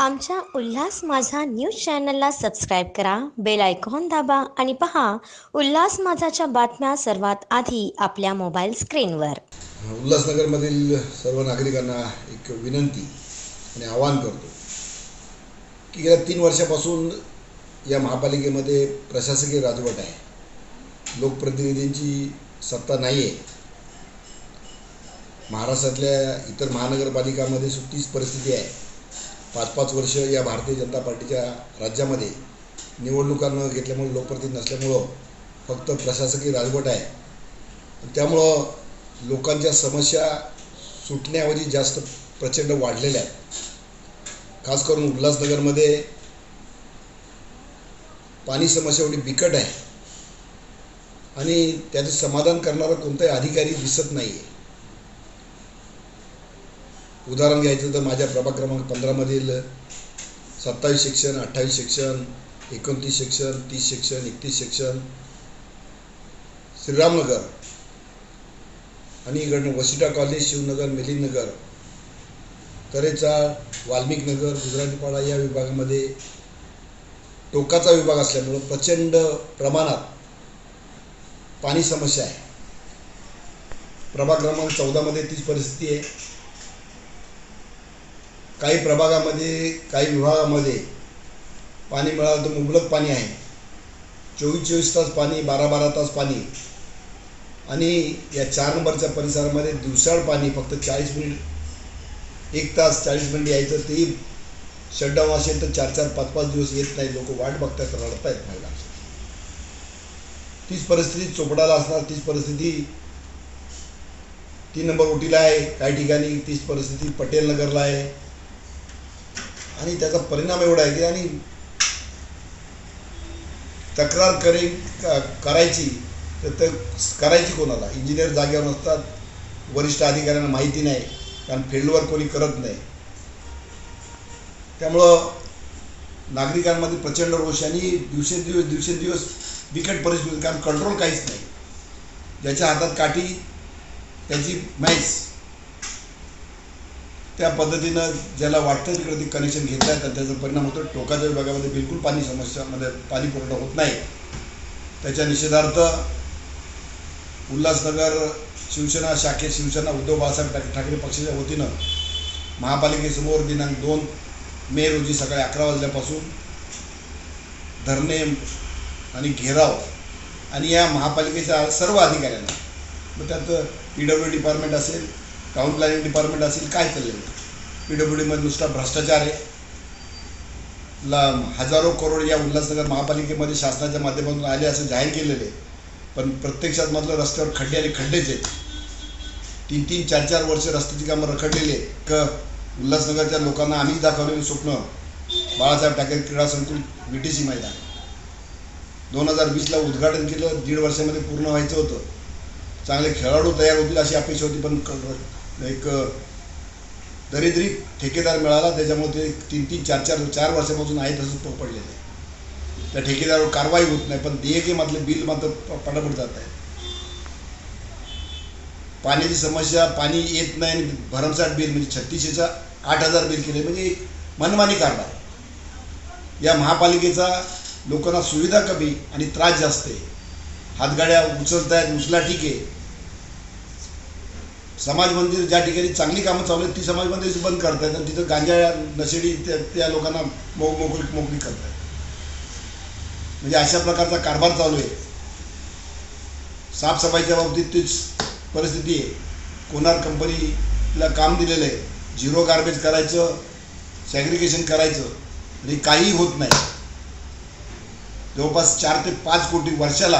आमच्या उल्हास माझा न्यूज चॅनलला सबस्क्राईब करा बेल आयकॉन दाबा आणि पहा उल्हास माझाच्या बातम्या सर्वात आधी आपल्या मोबाईल स्क्रीनवर. उल्हासनगरमधील सर्व नागरिकांना एक विनंती आणि आवाहन करतो की गेल्या तीन वर्षापासून या महापालिकेमध्ये प्रशासकीय राजवट आहे. लोकप्रतिनिधींची सत्ता नाही आहे महाराष्ट्रातल्या इतर महानगरपालिकामध्ये सुट्टीच परिस्थिती आहे. पाच पाच वर्ष या भारतीय जनता पार्टीच्या राज्यामध्ये निवडणुका न घेतल्यामुळे लोकप्रतिनिधी नसल्यामुळं फक्त प्रशासकीय राजवट आहे. त्यामुळं लोकांच्या समस्या सुटण्याऐवजी जास्त प्रचंड वाढलेल्या आहेत. खास करून उल्हासनगरमध्ये पाणी समस्या एवढी बिकट आहे. आणि त्याचे समाधान करणारा कोणताही अधिकारी दिसत नाही आहे उदाहरण घ्यायचं तर माझ्या प्रभाग क्रमांक पंधरामधील सत्तावीस सेक्शन अठ्ठावीस सेक्शन एकोणतीस सेक्शन तीस सेक्शन एकतीस सेक्शन श्रीरामनगर आणि इकडनं वसिटा कॉलेज शिवनगर मिलिंदनगर तरेचा वाल्मिक नगर गुजरातीपाडा या विभागामध्ये टोकाचा विभाग असल्यामुळं प्रचंड प्रमाणात पाणी समस्या आहे. प्रभाग क्रमांक चौदामध्ये तीच परिस्थिती आहे. काही प्रभागामध्ये काही विभागामध्ये पाणी मिळालं तर मुबलक पाणी आहे. चोवीस चोवीस तास पाणी बारा बारा तास पाणी. आणि या चार नंबरच्या परिसरामध्ये दिवसाळ पाणी फक्त चाळीस मिनिट एक तास चाळीस मिनिट यायचं तेही शटडाऊन असेल तर चार चार पाच पाच दिवस येत नाही. लोक वाट बघतात रडतायत महिला तीच परिस्थिती चोपडाला असणार तीच परिस्थिती तीन नंबर ओटीला आहे. काही ठिकाणी तीच परिस्थिती पटेल नगरला आहे. आणि त्याचा परिणाम एवढा आहे की आणि तक्रार करे करायची तर ते करायची कोणाला? इंजिनियर जागेवर नसतात वरिष्ठ अधिकाऱ्यांना माहिती नाही कारण फील्डवर कोणी करत नाही. त्यामुळं नागरिकांमध्ये प्रचंड रोष आणि दिवसेंदिवस दिवसेंदिवस बिकट परिस्थिती कारण कंट्रोल काहीच नाही. ज्याच्या हातात काठी त्याची मॅच त्या पद्धतीनं ज्याला वाटतं तिकडे ते कनेक्शन घेतलं आहे तर त्याचा परिणाम होतो. टोकाच्या विभागामध्ये बिलकुल पाणी समस्यामध्ये पाणी पुरवठा होत नाही. त्याच्या निषेधार्थ उल्हासनगर शिवसेना शाखेत शिवसेना उद्धव बाळासाहेब ठाकरे पक्षाच्या वतीनं महापालिकेसमोर दिनांक दोन मे रोजी सकाळी अकरा वाजल्यापासून धरणे आणि घेराव आणि या महापालिकेच्या सर्व अधिकाऱ्यांना मग त्यात पी डब्ल्यू डिपार्टमेंट असेल टाउन प्लॅनिंग डिपार्टमेंट असेल काय चाललेलं पी डब्ल्यू डीमध्ये नुसता भ्रष्टाचार आहे. ला हजारो करोड या उल्हासनगर महापालिकेमध्ये शासनाच्या माध्यमातून आले असं जाहीर केलेले. पण प्रत्यक्षात मधलं रस्त्यावर खड्डे आणि खड्डेच आहेत. तीन तीन चार चार वर्ष रस्त्याची कामं रखडलेली आहेत. क उल्हासनगरच्या लोकांना आम्ही दाखवलेलं स्वप्न. बाळासाहेब ठाकरे क्रीडा संकुल बी टी सी मैदान. दोन हजार वीसला उद्घाटन केलं दीड वर्षामध्ये पूर्ण व्हायचं होतं. चांगले खेळाडू तयार होतील अशी अपेक्षा होती पण एक दरिद्री ठेकेदार मिळाला त्याच्यामुळे ते तीन तीन चार चार चार वर्षापासून आहे तसंच तो आहे. त्या ठेकेदारावर कारवाई होत नाही पण देयके मात्र बिल मात्र पटापट जात आहे पाण्याची समस्या पाणी येत नाही आणि भरमसाठ बिल म्हणजे छत्तीसशेचा आठ हजार बिल केले म्हणजे मनमानी कारभार या महापालिकेचा लोकांना सुविधा कमी आणि त्रास जास्त आहे. हातगाड्या उचलत आहेत उचला ठीक आहे. समाज मंदिर ज्या ठिकाणी चांगली कामं चालू आहेत ती समाज मंदिर बंद करतायत आणि तिथं गांजा नशेडी त्या त्या लोकांना मोग मोकळी मोकळी करतायत म्हणजे अशा प्रकारचा कारभार चालू आहे. साफसफाईच्या बाबतीत तीच परिस्थिती आहे. कोणार कंपनीला काम दिलेलं आहे. झिरो गार्बेज करायचं सॅग्रिगेशन करायचं आणि काही होत नाही. जवळपास चार ते पाच कोटी वर्षाला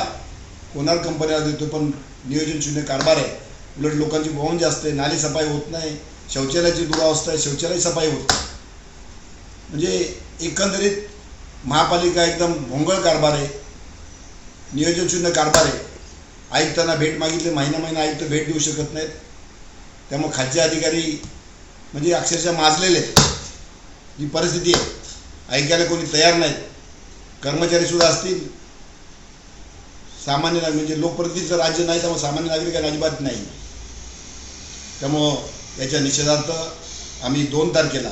कोणार कंपनीला देतो पण नियोजन शून्य कारभार आहे. उलट लोकांची बोवण जास्त आहे नाली सफाई होत नाही शौचालयाची दुरावस्था आहे शौचालय सफाई होत नाही. म्हणजे एकंदरीत महापालिका एकदम भोंगळ कारभार आहे नियोजनशून्य कारभार आहे. आयुक्तांना भेट मागितली महिना महिना आयुक्त भेट देऊ शकत नाहीत. त्यामुळे खालचे अधिकारी म्हणजे अक्षरशः माजलेले आहेत. जी परिस्थिती आहे ऐकायला कोणी तयार नाहीत. कर्मचारीसुद्धा असतील. सामान्य म्हणजे लोकप्रतिनिधीचं राज्य नाही त्यामुळे सामान्य नागरिकांना अजिबात नाही. त्यामुळं याच्या निषेधार्थ आम्ही दोन तारखेला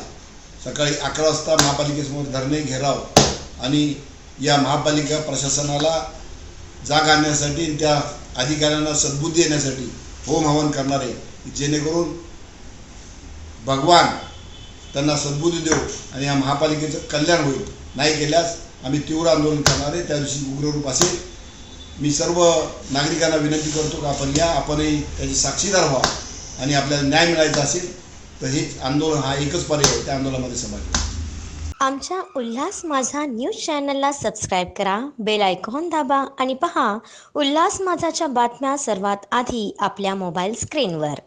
सकाळी अकरा वाजता महापालिकेसमोर धरणे घेराव आणि या महापालिका प्रशासनाला जाग आणण्यासाठी त्या अधिकाऱ्यांना सद्बुद्धी येण्यासाठी होम हवन करणारे जेणेकरून भगवान त्यांना सद्बुद्धी देऊ आणि या महापालिकेचं कल्याण होईल. नाही केल्यास आम्ही तीव्र आंदोलन करणारे त्या दिवशी उग्ररूप असेल. मी सर्व नागरिकांना विनंती करतो का आपण या आपणही त्याचे साक्षीदार व्हा. आणि आपल्याला न्याय मिळायचा असेल तर हे आंदोलन हा एकच पर्याय आहे त्या आंदोलनामध्ये सहभागी आमच्या उल्हास माझा न्यूज चॅनलला सबस्क्राईब करा बेल आयकॉन दाबा आणि पहा उल्हास माझाच्या बातम्या सर्वात आधी आपल्या मोबाईल स्क्रीनवर.